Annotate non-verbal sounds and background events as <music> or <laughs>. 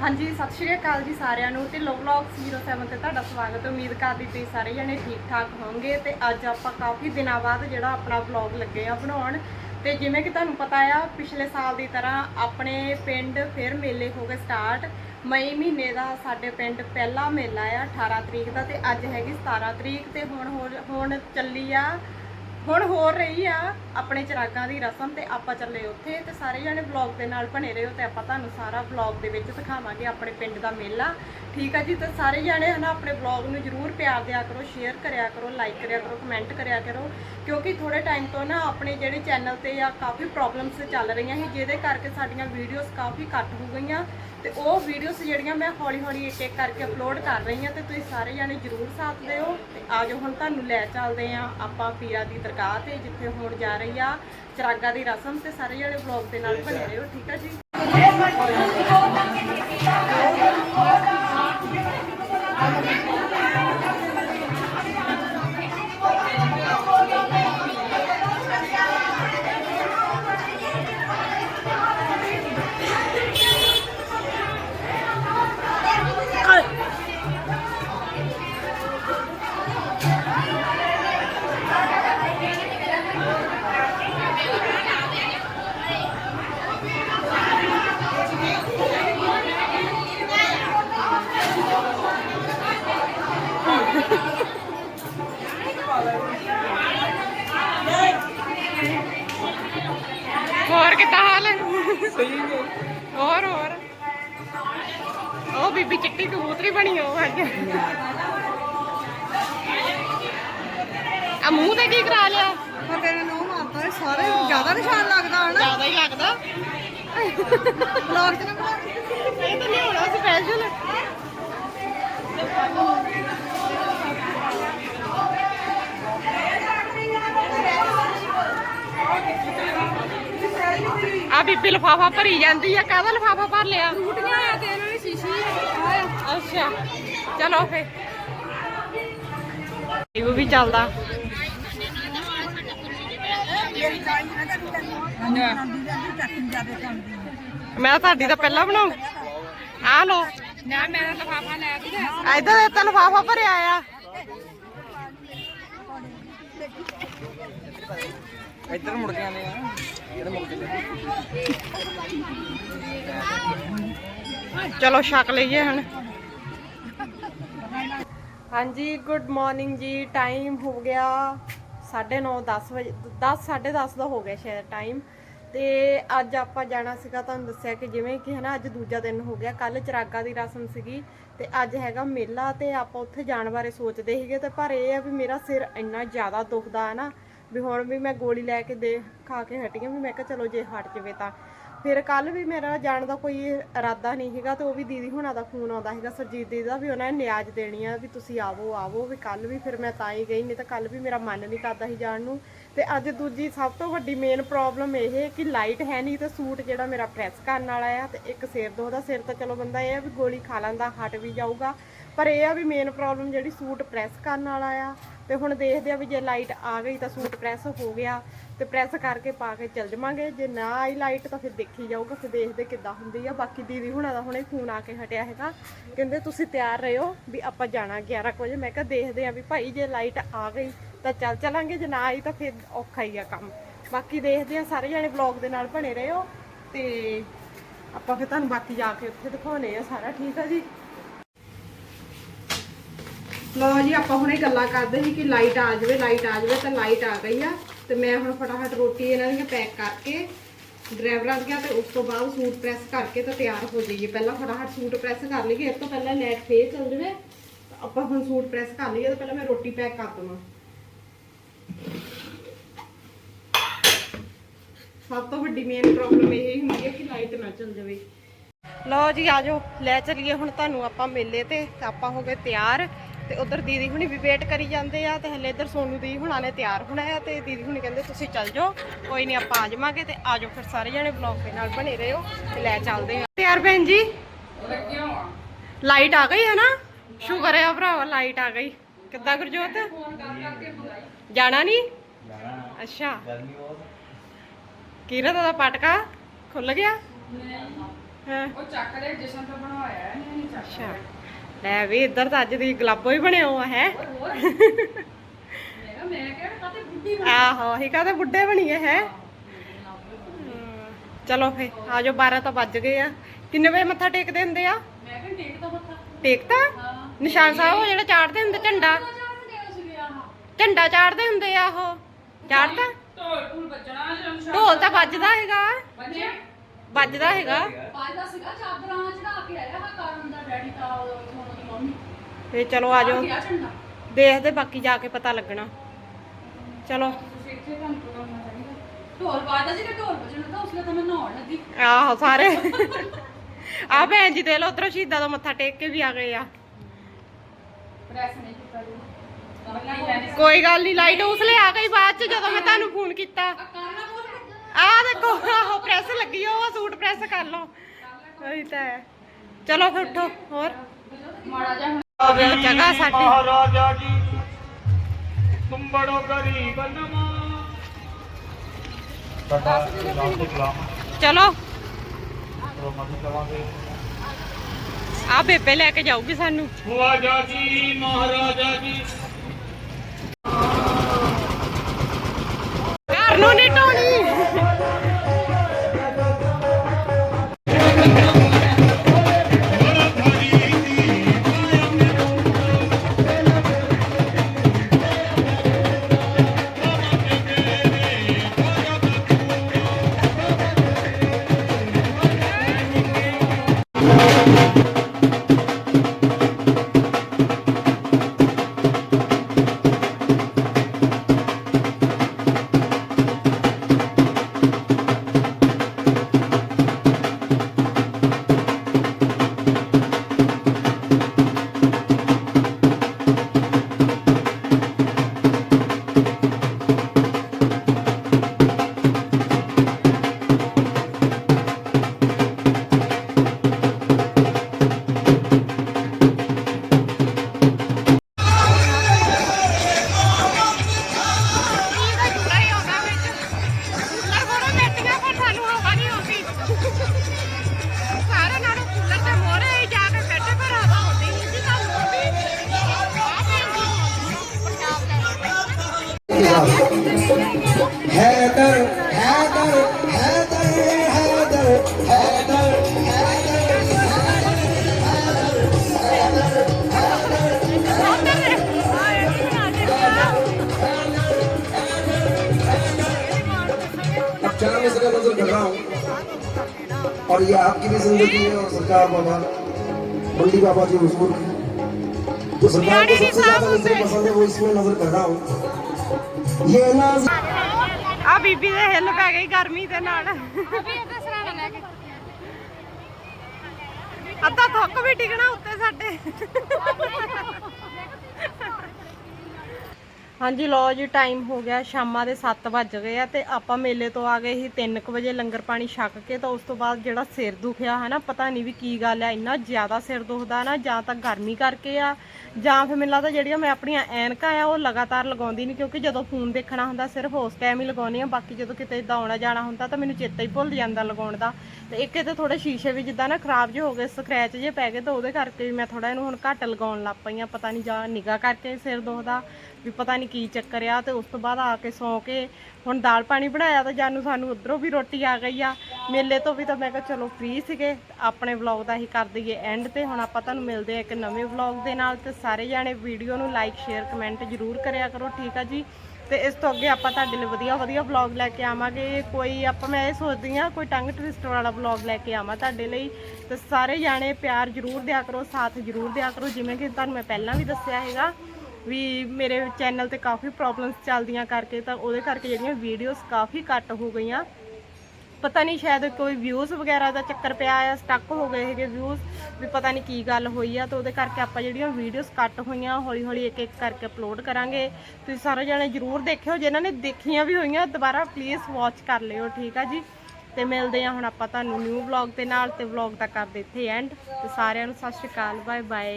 ਹਾਂਜੀ, ਸਤਿ ਸ਼੍ਰੀ ਅਕਾਲ ਜੀ ਸਾਰਿਆਂ ਨੂੰ ਤੇ ਲੋ ਵਲੌਗਸ 07 ਤੇ ਤੁਹਾਡਾ ਸਵਾਗਤ ਹੈ। ਉਮੀਦ ਕਰਦੀ ਤੁਸੀਂ ਸਾਰੇ ਜਣੇ ਠੀਕ ਠਾਕ ਹੋਵੋਗੇ ਤੇ ਅੱਜ ਆਪਾਂ ਕਾਫੀ ਦਿਨਾਂ ਬਾਅਦ ਜਿਹੜਾ ਆਪਣਾ ਵਲੌਗ ਲੱਗੇ ਆ ਬਣਾਉਣ। ਤੇ ਜਿਵੇਂ ਕਿ ਤੁਹਾਨੂੰ ਪਤਾ ਆ, ਪਿਛਲੇ ਸਾਲ ਦੀ ਤਰ੍ਹਾਂ ਆਪਣੇ ਪਿੰਡ ਫਿਰ ਮੇਲੇ ਹੋ ਗਏ ਸਟਾਰਟ ਮਈ ਮਹੀਨੇ ਦਾ ਸਾਡੇ ਪਿੰਡ ਪਹਿਲਾ ਮੇਲਾ ਆ 18 ਤਰੀਕ ਦਾ ਤੇ ਅੱਜ ਹੈਗੀ 17 ਤਰੀਕ ਤੇ ਹੁਣ ਹੋਰ- ਹੁਣ ਚੱਲੀ ਆ ਹੁਣ ਹੋ ਰਹੀ ਆ ਆਪਣੇ ਚਰਾਗਾਂ ਦੀ ਰਸਮ ਤੇ ਆਪਾਂ ਚੱਲੇ ਉੱਥੇ ਤੇ ਸਾਰੇ ਜਣੇ ਵਲੌਗ ਦੇ ਨਾਲ ਬਣੇ ਰਹੋ ਤੇ ਆਪਾਂ ਤੁਹਾਨੂੰ ਸਾਰਾ ਵਲੌਗ ਦੇ ਵਿੱਚ ਦਿਖਾਵਾਂਗੇ ਆਪਣੇ ਪਿੰਡ ਦਾ ਮੇਲਾ। ਠੀਕ ਆ ਜੀ, ਤੇ ਸਾਰੇ ਜਣੇ ਹਨਾ ਆਪਣੇ ਵਲੌਗ ਨੂੰ ਜਰੂਰ ਪਿਆਰ ਦਿਆ ਕਰੋ ਸ਼ੇਅਰ ਕਰਿਆ ਕਰੋ ਲਾਈਕ ਕਰਿਆ ਕਰੋ ਕਮੈਂਟ ਕਰਿਆ ਕਰੋ। ਕਿਉਂਕਿ ਥੋੜੇ ਟਾਈਮ ਤੋਂ ਨਾ ਆਪਣੇ ਜਿਹੜੇ ਚੈਨਲ ਤੇ ਆ ਕਾਫੀ ਪ੍ਰੋਬਲਮਸ ਚੱਲ ਰਹੀਆਂ ਸੀ, ਜਿਹਦੇ ਕਰਕੇ ਸਾਡੀਆਂ ਵੀਡੀਓਜ਼ ਕਾਫੀ ਘੱਟ ਹੋ ਗਈਆਂ। ਤੇ ਉਹ ਵੀਡੀਓਜ਼ ਜਿਹੜੀਆਂ ਮੈਂ ਹੌਲੀ ਹੌਲੀ ਇੱਕ ਇੱਕ ਕਰਕੇ ਅਪਲੋਡ ਕਰ ਰਹੀ ਹਾਂ ਤੇ ਤੁਸੀਂ ਸਾਰੇ ਜਣੇ ਜਰੂਰ ਸਾਥ ਦਿਓ। ਤੇ ਆਜੋ ਹੁਣ ਤੁਹਾਨੂੰ ਲੈ ਚੱਲਦੇ ਆ ਆਪਾਂ ਪੀਰਾ ਦੀ ਦਰਗਾਹ ਤੇ ਜਿੱਥੇ ਹੋਣ ਜਾ ਰਹੀ ਆ ਚਰਾਗਾ ਦੀ ਰਸਮ ਤੇ ਸਾਰੇ ਜਣੇ ਵਲੌਗ ਦੇ ਨਾਲ ਬਣੇ ਰਹੋ, ਠੀਕ ਆ ਜੀ? ਹੋਰ ਸਹੀ ਹੈ। ਹੋਰ ਹੋਰ। ਉਹ ਬੀਬੀ ਚਿੱਟੀ ਕਬੂਤਰੀ ਬਣੀ ਉਹ ਅੱਜ ਆ ਮੂੰਹ ਤੇ ਕੀ ਕਰਾ ਲਿਆ? ਪਰ ਤੇਰੇ ਨੂੰ ਮਾਰਦਾ ਸਾਰੇ ਜ਼ਿਆਦਾ ਨਿਸ਼ਾਨ ਲੱਗਦਾ ਹਨਾ? ਜ਼ਿਆਦਾ ਹੀ ਲੱਗਦਾ। ਬਲੌਗ ਚ ਨਾ ਇਹ ਤਾਂ ਨਹੀਂ ਹੋਣਾ ਸਪੈਸ਼ਲ ਆ ਬੀਬੀ ਲਫਾਫਾ ਭਰੀ ਜਾਂਦੀ ਆ ਕਾਹਦਾ ਲਫਾਫਾ ਭਰ ਲਿਆ? ਟੁੱਟੀਆਂ ਆ ਤੇ ਇਹਨਾਂ ਦੀ ਸ਼ੀਸ਼ੀ ਆਇਆ ਅੱਛਾ ਚਲੋ ਫੇ। ਇਹ ਵੀ ਚੱਲਦਾ। ਮੈਂ ਤੁਹਾਡੀ ਤਾਂ ਪਹਿਲਾਂ ਬਣਾਉ। ਆ ਲੋ ਨਾ ਮੇਰਾ ਲਫਾਫਾ ਲੈ ਕੇ ਇਧਰ ਤਾਂ ਲਫਾਫਾ ਭਰਿਆ ਆ। ਇੱਧਰ ਮੁੜ ਕੇ ਆਨੇ ਆ। ਚਲੋ ਛਕ ਲਈਏ ਹੁਣ। ਹਾਂਜੀ ਗੁੱਡ ਮਾਰਨਿੰਗ ਜੀ। ਟਾਈਮ ਹੋ ਗਿਆ 9:30 10 ਵਜੇ 10 10:30 ਦਾ ਹੋ ਗਿਆ ਸ਼ਾਇਦ ਟਾਈਮ ਤੇ ਅੱਜ ਆਪਾਂ ਜਾਣਾ ਸੀਗਾ ਤੁਹਾਨੂੰ ਦੱਸਿਆ ਕਿ ਜਿਵੇਂ ਕਿ ਹਨਾ, ਅੱਜ ਦੂਜਾ ਦਿਨ ਹੋ ਗਿਆ। ਕੱਲ ਚਰਾਗਾ ਦੀ ਰਸਮ ਸੀਗੀ ਤੇ ਅੱਜ ਹੈਗਾ ਮੇਲਾ ਤੇ ਆਪਾਂ ਉੱਥੇ ਜਾਣ ਬਾਰੇ ਸੋਚਦੇ ਸੀਗੇ ਤੇ ਪਰ ਇਹ ਆ ਵੀ ਮੇਰਾ ਸਿਰ ਇੰਨਾ ਜ਼ਿਆਦਾ ਦੁਖਦਾ ਹੈ ਨਾ ਵੀ ਹੁਣ ਵੀ ਮੈਂ ਗੋਲੀ ਲੈ ਕੇ ਦੇ ਖਾ ਕੇ ਹਟੀ ਹਾਂ, ਵੀ ਮੈਂ ਕਿਹਾ ਚਲੋ ਜੇ ਹਟ ਜਾਵੇ ਤਾਂ। ਫਿਰ ਕੱਲ ਵੀ ਮੇਰਾ ਜਾਣ ਦਾ ਕੋਈ ਇਰਾਦਾ ਨਹੀਂ ਹੈਗਾ ਤੇ ਉਹ ਵੀ ਦੀਦੀ ਹੁਣਾਂ ਦਾ ਫੋਨ ਆਉਂਦਾ ਹੈਗਾ ਸਰਜੀਤ ਦੀਦੀ ਦਾ ਵੀ ਉਹਨਾਂ ਨੇ ਨਿਆਜ ਦੇਣੀ ਆ ਵੀ ਤੁਸੀਂ ਆਵੋ ਆਵੋ ਵੀ ਕੱਲ ਵੀ ਫਿਰ ਮੈਂ ਤਾਂ ਹੀ ਗਈ, ਨਹੀਂ ਤਾਂ ਕੱਲ ਵੀ ਮੇਰਾ ਮਨ ਨਹੀਂ ਕਰਦਾ ਸੀ ਜਾਣ ਨੂੰ। ਤੇ ਅੱਜ ਦੂਜੀ ਸਭ ਤੋਂ ਵੱਡੀ ਮੇਨ ਪ੍ਰੋਬਲਮ ਇਹ ਹੈ ਕਿ ਲਾਈਟ ਹੈ ਨਹੀਂ ਤੇ ਸੂਟ ਜਿਹੜਾ ਮੇਰਾ ਪ੍ਰੈਸ ਕਰਨ ਵਾਲਾ ਆ ਤੇ ਇੱਕ ਸਿਰ ਦੋ ਦਾ ਸਿਰ ਤਾਂ ਚਲੋ ਬੰਦਾ ਇਹ ਆ ਵੀ ਗੋਲੀ ਖਾ ਲੈਂਦਾ, ਹਟ ਵੀ ਜਾਊਗਾ। ਪਰ ਇਹ ਆ ਵੀ ਮੇਨ ਪ੍ਰੋਬਲਮ ਜਿਹੜੀ ਸੂਟ ਪ੍ਰੈਸ ਕਰਨ ਵਾਲਾ ਆ, ਤੇ ਹੁਣ ਦੇਖਦੇ ਆ ਵੀ ਜੇ ਲਾਈਟ ਆ ਗਈ ਤਾਂ ਸੂਟ ਪ੍ਰੈਸ ਹੋ ਗਿਆ, ਤੇ ਪ੍ਰੈਸ ਕਰਕੇ ਪਾ ਕੇ ਚੱਲ ਜਾਵਾਂਗੇ ਜੇ ਨਾ ਆਈ ਲਾਈਟ ਤਾਂ ਫਿਰ ਦੇਖੀ ਜਾਊਗਾ, ਫਿਰ ਦੇਖਦੇ ਕਿੱਦਾਂ ਹੁੰਦੀ ਆ। ਬਾਕੀ ਦੀਦੀ ਹੁਣਾਂ ਦਾ ਹੁਣੇ ਫੋਨ ਆ ਕੇ ਹਟਿਆ ਹੈਗਾ। ਕਹਿੰਦੇ ਤੁਸੀਂ ਤਿਆਰ ਰਹੋ ਵੀ ਆਪਾਂ ਜਾਣਾ 11 ਕੁ ਵਜੇ। ਮੈਂ ਕਿਹਾ ਦੇਖਦੇ ਆ ਵੀ ਭਾਈ ਜੇ ਲਾਈਟ ਆ ਗਈ ਤਾਂ ਚੱਲ ਚਲਾਂਗੇ, ਜੇ ਨਾ ਆਈ ਤਾਂ ਫਿਰ ਔਖਾ ਹੀ ਆ ਕੰਮ। ਬਾਕੀ ਦੇਖਦੇ ਆ, ਸਾਰੇ ਜਣੇ ਵਲੌਗ ਦੇ ਨਾਲ ਬਣੇ ਰਹੋ, ਤੇ ਆਪਾਂ ਫਿਰ ਤੁਹਾਨੂੰ ਬਾਕੀ ਜਾ ਕੇ ਉੱਥੇ ਦਿਖਾਉਣੇ ਆ ਸਾਰਾ, ਠੀਕ ਆ ਜੀ? ਲਓ ਜੀ, ਆਪਾਂ ਹੁਣੇ ਗੱਲਾਂ ਕਰਦੇ ਸੀ ਕਿ ਲਾਈਟ ਆ ਜਾਵੇ ਲਾਈਟ ਆ ਜਾਵੇ ਤਾਂ ਲਾਈਟ ਆ ਗਈ ਆ। ਤੇ ਮੈਂ ਹੁਣ ਫਟਾਫਟ ਰੋਟੀ ਇਹਨਾਂ ਦੀਆਂ ਪੈਕ ਕਰਕੇ ਡਰਾਈਵਰਾਂ ਦੀਆਂ ਤੇ ਉਸ ਤੋਂ ਬਾਅਦ ਸੂਟ ਪ੍ਰੈਸ ਕਰਕੇ ਤਾਂ ਤਿਆਰ ਹੋ ਜਾਈਏ। ਪਹਿਲਾਂ ਫਟਾਫਟ ਸੂਟ ਪ੍ਰੈਸ ਕਰ ਲਈਏ, ਇਸ ਤੋਂ ਪਹਿਲਾਂ ਲਾਈਟ ਫੇਰ ਚੱਲ ਜਾਵੇ। ਆਪਾਂ ਹੁਣ ਸੂਟ ਪ੍ਰੈਸ ਕਰ ਲਈਏ, ਤਾਂ ਪਹਿਲਾਂ ਮੈਂ ਰੋਟੀ ਪੈਕ ਕਰ ਦਵਾਂ। ਸਭ ਤੋਂ ਵੱਡੀ ਮੇਨ ਪ੍ਰੋਬਲਮ ਇਹ ਹੁੰਦੀ ਹੈ ਕਿ ਲਾਈਟ ਨਾ ਚੱਲ ਜਾਵੇ। ਲਓ ਜੀ ਆਜੋ ਲੈ ਚਲੀਏ ਹੁਣ ਤੁਹਾਨੂੰ ਆਪਾਂ ਮੇਲੇ ਤੇ ਤੇ। ਆਪਾਂ ਹੋ ਗਏ ਤਿਆਰ। ਤੇ ਉਧਰ ਦੀਦੀ ਹੁਣੀ ਵੀ ਵੇਟ ਕਰੀ ਜਾਂਦੇ ਆ ਤੇ ਹਲੇ ਇੱਧਰ ਸੋਨੂ ਦੀ ਹੁਣਾਂ ਨੇ ਤਿਆਰ ਹੋਣਾ ਆ ਤੇ ਦੀਦੀ ਹੁਣੀ ਕਹਿੰਦੇ ਤੁਸੀਂ ਚੱਲ ਜਾਓ ਕੋਈ ਨਹੀਂ ਆਪਾਂ ਆ ਜਾਵਾਂਗੇ ਤੇ ਆਜੋ ਫਿਰ ਸਾਰੇ ਜਣੇ ਬਲੌਗ ਦੇ ਨਾਲ ਬਣੇ ਰਹੋ ਤੇ ਲੈ ਚੱਲਦੇ ਆ। ਤਿਆਰ ਭੈਣ ਜੀ? ਲਾਈਟ ਆ ਗਈ ਹੈ ਨਾ? ਸ਼ੁਕਰ ਹੈ ਭਰਾਵਾ ਲਾਈਟ ਆ ਗਈ। ਕਿੱਦਾਂ ਗੁਰਜੋਤ? ਜਾਣਾ ਨਹੀਂ ਅੱਛਾ। ਕੀਰਤ ਦਾ ਪਟਕਾ ਖੁੱਲ ਗਿਆ। ਹਾਂ। ਉਹ ਚੱਕ ਲੈ ਜਸ਼ਨ ਤੋਂ ਬਣਵਾਇਆ ਅੱਛਾ। ਲੈ ਵੀ ਇੱਧਰ ਤਾਂ ਅੱਜ ਦੀ ਗਲਾਬੋ ਹੀ ਬਣਿਆ ਹੋਆ ਹੈ। ਆਹੋ ਹੀ ਕਾਹਦੇ ਬੁੱਢੇ ਬਣੀਏ ਹੈ? ਚਲੋ ਫੇ ਆਜੋ 12 ਤਾਂ ਵੱਜ ਗਏ ਆ। ਕਿੰਨੇ ਵਜੇ ਮੱਥਾ ਟੇਕਦੇ ਹੁੰਦੇ ਆ? ਮੈਂ ਕਿਹਾ ਟੇਕ ਤਾਂ ਮੱਥਾ। ਟੇਕਤਾ? ਨਿਸ਼ਾਨ ਸਾਹਿਬ ਉਹ ਜਿਹੜਾ ਚਾੜਦੇ ਹੁੰਦੇ ਝੰਡਾ? ਝੰਡਾ ਚਾੜਦੇ ਹੁੰਦੇ ਆ ਉਹ? ਚਾੜਦਾ ਢੋਲ ਤਾਂ ਵੱਜਦਾ ਹੈਗਾ। ਵੱਜਦਾ ਹੈਗਾ। ਪਾਜਦਾ ਸੀਗਾ ਚਾਦਰਾਂ ਚੜਾ ਕੇ ਆਇਆ। ਫੇ ਚਲੋ ਆ ਝੰਡਾ। ਦੇਖਦੇ ਬਾਕੀ ਜਾ ਕੇ ਪਤਾ ਲੱਗਣਾ। ਚਲੋ। ਢੋਲ ਤਾਂ ਉਸਲੇ ਤਾਂ ਮੈਂ ਨਹਾਉਣ ਲੱਗੀ। ਆਹੋ ਸਾਰੇ। <laughs> ਆ ਭੈਣ ਜੀ ਦੇ ਲੋ ਉਧਰੋਂ ਸ਼ਹੀਦਾਂ ਦਾ ਮੱਥਾ ਟੇਕ ਕੇ ਵੀ ਆ ਗਏ ਆ। ਪ੍ਰੈਸ ਨਹੀਂ ਕੀਤਾ ਜੀ। ਤਾਂ ਨਹੀਂ ਲੈਣੀ ਕੋਈ ਗੱਲ ਨਹੀਂ ਲਾਈਟ ਉਸਲੇ ਆ ਗਈ ਬਾਅਦ ਚ ਜਦੋਂ ਮੈਂ ਤੁਹਾਨੂੰ ਫੋਨ ਕੀਤਾ। ਆਹ ਦੇਖੋ ਆਹੋ ਪ੍ਰੈਸ ਲੱਗੀ ਆ, ਉਹ ਸੂਟ ਪ੍ਰੈਸ ਕਰ ਲਓ। ਉਹੀ ਤਾਂ ਚਲੋ ਫਿਰ ਉੱਠੋ ਹੋਰ। ਮਾੜਾ ਜਿਹਾ ਹੁਣ ਜਗ੍ਹਾ ਸਾਡੀ। ਮਹਾਰਾਜਾ ਜੀ ਤੁਮ ਬੜੋ ਗਰੀਬ ਨਮਾ ਸਾਡਾ ਨਾਮ ਤੇ ਕਲਾਮ ਚਲੋ। ਉਹ ਮਦਦ ਕਰਾਂਗੇ। ਆ ਬੇਬੇ ਲੈ ਕੇ ਜਾਊਗੀ ਸਾਨੂੰ। ਖਵਾਜਾ ਜੀ ਮਹਾਰਾਜਾ ਜੀ। हैदर हैदर हैदर हैदर हैदर अब से मैं नज़र कर रहा हूँ और ये आपकी भी ज़िंदगी है और सरकार बाबा बंडी बाबा जी हुजूर की जो सरकार को सबसे ज़्यादा नज़र पसंद है वो इसमें नज़र कर रहा हूँ। ये नाज ਆ ਬੀਬੀ ਦੇ ਹਿੱਲ ਪੈ ਗਈ ਗਰਮੀ ਦੇ ਨਾਲ। ਅੱਧਾ ਥੁੱਕ ਵੀ ਟਿਕਣਾ ਉੱਤੇ ਸਾਡੇ। ਹਾਂਜੀ ਲੋ ਜੀ ਟਾਈਮ ਹੋ ਗਿਆ, ਸ਼ਾਮਾਂ ਦੇ 7 ਵੱਜ ਗਏ ਆ ਤੇ ਆਪਾਂ ਮੇਲੇ ਤੋਂ ਆ ਗਏ ਸੀ 3:00 ਵਜੇ ਲੰਗਰ ਪਾਣੀ ਛੱਕ ਕੇ ਤਾਂ ਉਸ ਤੋਂ ਬਾਅਦ ਜਿਹੜਾ ਸਿਰ ਦੁਖਿਆ ਹੈ ਨਾ ਪਤਾ ਨਹੀਂ ਵੀ ਕੀ ਗੱਲ ਆ, ਇੰਨਾ ਜ਼ਿਆਦਾ ਸਿਰ ਦੁਖਦਾ ਨਾ, ਜਾਂ ਤਾਂ ਗਰਮੀ ਕਰਕੇ ਆ, ਜਾਂ ਫਿਰ ਮੈਨੂੰ ਲੱਗਦਾ ਜਿਹੜੀਆਂ ਮੈਂ ਆਪਣੀਆਂ ਐਨਕਾਂ ਆ, ਉਹ ਲਗਾਤਾਰ ਲਗਾਉਂਦੀ ਨਹੀਂ ਕਿਉਂਕਿ ਜਦੋਂ ਫੋਨ ਦੇਖਣਾ ਹੁੰਦਾ ਸਿਰਫ ਉਸ ਟਾਈਮ ਹੀ ਲਗਾਉਣੀ ਆ, ਬਾਕੀ ਜਦੋਂ ਕਿਤੇ ਇਦਾਂ ਆਉਣਾ ਜਾਣਾ ਹੁੰਦਾ ਤਾਂ ਮੈਨੂੰ ਚੇਤਾ ਹੀ ਭੁੱਲ ਜਾਂਦਾ ਲਗਾਉਣ ਦਾ। ਤੇ ਇੱਕ ਤੇ ਥੋੜੇ ਸ਼ੀਸ਼ੇ ਵੀ ਜਿੱਦਾਂ ਨਾ ਖਰਾਬ ਜਿਹੇ ਹੋ ਗਏ ਸਕ੍ਰੈਚ ਜੇ ਪੈ ਗਏ, ਤਾਂ ਉਹਦੇ ਕਰਕੇ ਵੀ ਮੈਂ ਥੋੜਾ ਇਹਨੂੰ ਹੁਣ ਘੱਟ ਲਗਾਉਣ ਲੱਗ ਪਈ ਆ, ਪਤਾ ਨਹੀਂ ਜਾਂ ਨਿਗਾਹ ਕਰਕੇ ਸਿਰ ਦੁਖਦਾ। ਵੀ ਪਤਾ ਨਹੀਂ ਕੀ ਚੱਕਰ ਆ ਤੇ ਉਸ ਤੋਂ ਬਾਅਦ ਆ ਕੇ ਸੌਂ ਕੇ ਹੁਣ ਦਾਲ ਪਾਣੀ ਬਣਾਇਆ ਤਾਂ ਜਾਨੂੰ ਸਾਨੂੰ ਉਧਰੋਂ ਵੀ ਰੋਟੀ ਆ ਗਈ ਆ। ਮੇਲੇ ਤੋਂ ਵੀ ਤਾਂ ਮੈਂ ਕਿਹਾ ਚਲੋ ਫ੍ਰੀ ਸੀਗੇ, ਆਪਣੇ ਵਲੌਗ ਦਾ ਹੀ ਕਰ ਦਈਏ ਐਂਡ ਤੇ। ਹੁਣ ਆਪਾਂ ਤੁਹਾਨੂੰ ਮਿਲਦੇ ਆ ਇੱਕ ਨਵੇਂ ਵਲੌਗ ਦੇ ਨਾਲ ਤੇ ਸਾਰੇ ਜਾਣੇ ਵੀਡੀਓ ਨੂੰ ਲਾਈਕ ਸ਼ੇਅਰ ਕਮੈਂਟ ਜ਼ਰੂਰ ਕਰਿਆ ਕਰੋ, ਠੀਕ ਆ ਜੀ? ਤੇ ਇਸ ਤੋਂ ਅੱਗੇ ਆਪਾਂ ਤੁਹਾਡੇ ਲਈ ਵਧੀਆ ਵਧੀਆ ਵਲੌਗ ਲੈ ਕੇ ਆਵਾਂਗੇ। ਕੋਈ ਆਪਾਂ ਮੈਂ ਇਹ ਸੋਚਦੀ ਆ ਕੋਈ ਟੰਗ ਟਵਿਸਟਰ ਵਾਲਾ ਵਲੌਗ ਲੈ ਕੇ ਆਵਾਂ ਤੁਹਾਡੇ ਲਈ। ਤੇ ਸਾਰੇ ਜਾਣੇ ਪਿਆਰ ਜ਼ਰੂਰ ਦਿਆ ਕਰੋ, ਸਾਥ ਜ਼ਰੂਰ ਦਿਆ ਕਰੋ। ਜਿਵੇਂ ਕਿ ਤੁਹਾਨੂੰ ਮੈਂ ਪਹਿਲਾਂ ਵੀ ਦੱਸਿਆ ਹੈਗਾ ਵੀ ਮੇਰੇ ਚੈਨਲ ਤੇ ਕਾਫੀ ਪ੍ਰੋਬਲਮਸ ਚੱਲਦੀਆਂ ਕਰਕੇ ਤਾਂ ਉਹਦੇ ਕਰਕੇ ਜਿਹੜੀਆਂ ਵੀਡੀਓਜ਼ ਕਾਫੀ ਘੱਟ ਹੋ ਗਈਆਂ। ਪਤਾ ਨਹੀਂ ਸ਼ਾਇਦ ਕੋਈ ਵਿਊਜ਼ ਵਗੈਰਾ ਦਾ ਚੱਕਰ ਪਿਆ ਆ ਸਟਕ ਹੋ ਗਏ ਹੈਗੇ ਵਿਊਜ਼ ਵੀ ਪਤਾ ਨਹੀਂ ਕੀ ਗੱਲ ਹੋਈ ਆ, ਤਾਂ ਉਹਦੇ ਕਰਕੇ ਆਪਾਂ ਜਿਹੜੀਆਂ ਵੀਡੀਓਜ਼ ਕੱਟ ਹੋਈਆਂ ਹੌਲੀ ਹੌਲੀ ਇੱਕ ਇੱਕ ਕਰਕੇ ਅਪਲੋਡ ਕਰਾਂਗੇ। ਤੁਸੀਂ ਸਾਰੇ ਜਣੇ ਜਰੂਰ ਦੇਖਿਓ ਜਿਨ੍ਹਾਂ ਨੇ ਦੇਖੀਆਂ ਵੀ ਹੋਈਆਂ, ਦੁਬਾਰਾ ਪਲੀਜ਼ ਵਾਚ ਕਰ ਲਿਓ, ਠੀਕ ਆ ਜੀ? ਤੇ ਮਿਲਦੇ ਆ ਹੁਣ ਆਪਾਂ ਤੁਹਾਨੂੰ ਨਿਊ ਵਲੌਗ ਦੇ ਨਾਲ, ਤੇ ਵਲੌਗ ਦਾ ਕਰਦੇ ਇੱਥੇ ਐਂਡ ਤੇ ਸਾਰਿਆਂ ਨੂੰ ਸਤਿ ਸ਼੍ਰੀ ਅਕਾਲ ਬਾਏ ਬਾਏ